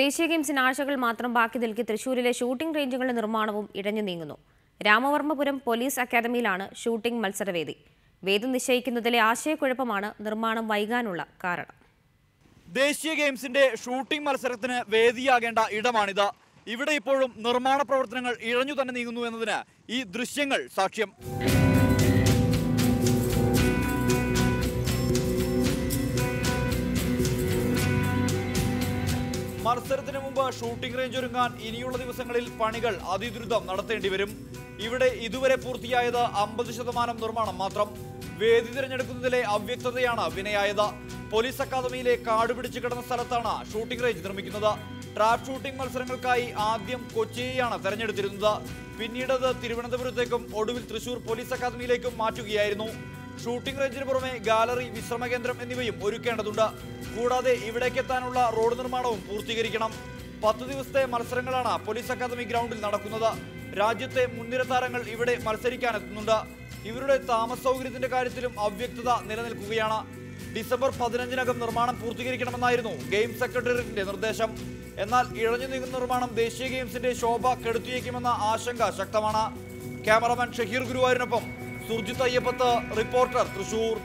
ദേശീയ ഗെയിംസിന് ആഴ്ചകൾ മാത്രം ബാക്കി നിൽക്കി തൃശൂരിലെ ഷൂട്ടിംഗ് റേഞ്ചുകളുടെ നിർമ്മാണവും ഇഴഞ്ഞു നീങ്ങുന്നു. രാമവർമ്മപുരം പോലീസ് അക്കാദമിയിലാണ് ഷൂട്ടിംഗ് മത്സരവേദി. വേദി നിശ്ചയിക്കുന്നതിലെ ആശയക്കുഴപ്പമാണ് നിർമ്മാണം വൈകാനുള്ള കാരണം. ദേശീയ ഗെയിംസിന്റെ ഷൂട്ടിംഗ് മത്സരത്തിന് വേദിയാകേണ്ട ഇടമാണിത്. ഇവിടെ ഇപ്പോഴും നിർമ്മാണ പ്രവർത്തനങ്ങൾ ഇഴഞ്ഞു തന്നെ നീങ്ങുന്നു എന്നതിന് ഈ ദൃശ്യങ്ങൾ സാക്ഷ്യം. മത്സരത്തിന് മുമ്പ് ഷൂട്ടിംഗ് റേഞ്ച് ഒരുങ്ങാൻ ഇനിയുള്ള ദിവസങ്ങളിൽ പണികൾ അതിദ്രുതം നടത്തേണ്ടി വരും. ഇവിടെ ഇതുവരെ പൂർത്തിയായത് അമ്പത് ശതമാനം നിർമ്മാണം മാത്രം. വേദി തിരഞ്ഞെടുക്കുന്നതിലെ അവ്യക്തതയാണ് വിനയായത്. പോലീസ് അക്കാദമിയിലെ കാട് പിടിച്ചു കിടന്ന സ്ഥലത്താണ് ഷൂട്ടിംഗ് റേഞ്ച് നിർമ്മിക്കുന്നത്. ട്രാപ്പ് ഷൂട്ടിംഗ് മത്സരങ്ങൾക്കായി ആദ്യം കൊച്ചിയെയാണ് തെരഞ്ഞെടുത്തിരുന്നത്. പിന്നീട് അത് തിരുവനന്തപുരത്തേക്കും ഒടുവിൽ തൃശൂർ പോലീസ് അക്കാദമിയിലേക്കും മാറ്റുകയായിരുന്നു. ഷൂട്ടിംഗ് റേഞ്ചിന് പുറമെ ഗാലറി വിശ്രമ കേന്ദ്രം എന്നിവയും ഒരുക്കേണ്ടതുണ്ട്. കൂടാതെ ഇവിടേക്ക് എത്താനുള്ള റോഡ് നിർമ്മാണവും പൂർത്തീകരിക്കണം. പത്ത് ദിവസത്തെ മത്സരങ്ങളാണ് പോലീസ് അക്കാദമി ഗ്രൗണ്ടിൽ നടക്കുന്നത്. രാജ്യത്തെ മുൻനിര താരങ്ങൾ ഇവിടെ മത്സരിക്കാനെത്തുന്നുണ്ട്. ഇവരുടെ താമസ സൗകര്യത്തിന്റെ കാര്യത്തിലും അവ്യക്തത നിലനിൽക്കുകയാണ്. ഡിസംബർ പതിനഞ്ചിനകം നിർമ്മാണം പൂർത്തീകരിക്കണമെന്നായിരുന്നു ഗെയിംസ് സെക്രട്ടേറിയറ്റിന്റെ നിർദ്ദേശം. എന്നാൽ ഇഴഞ്ഞു നീങ്ങുന്ന നിർമ്മാണം ദേശീയ ഗെയിംസിന്റെ ശോഭ കെടുത്തിയേക്കുമെന്ന ആശങ്ക ശക്തമാണ്. Cameraman Shaheer ഗുരുവായൂരിനൊപ്പം Surjit Ayyappath reporter Thrissur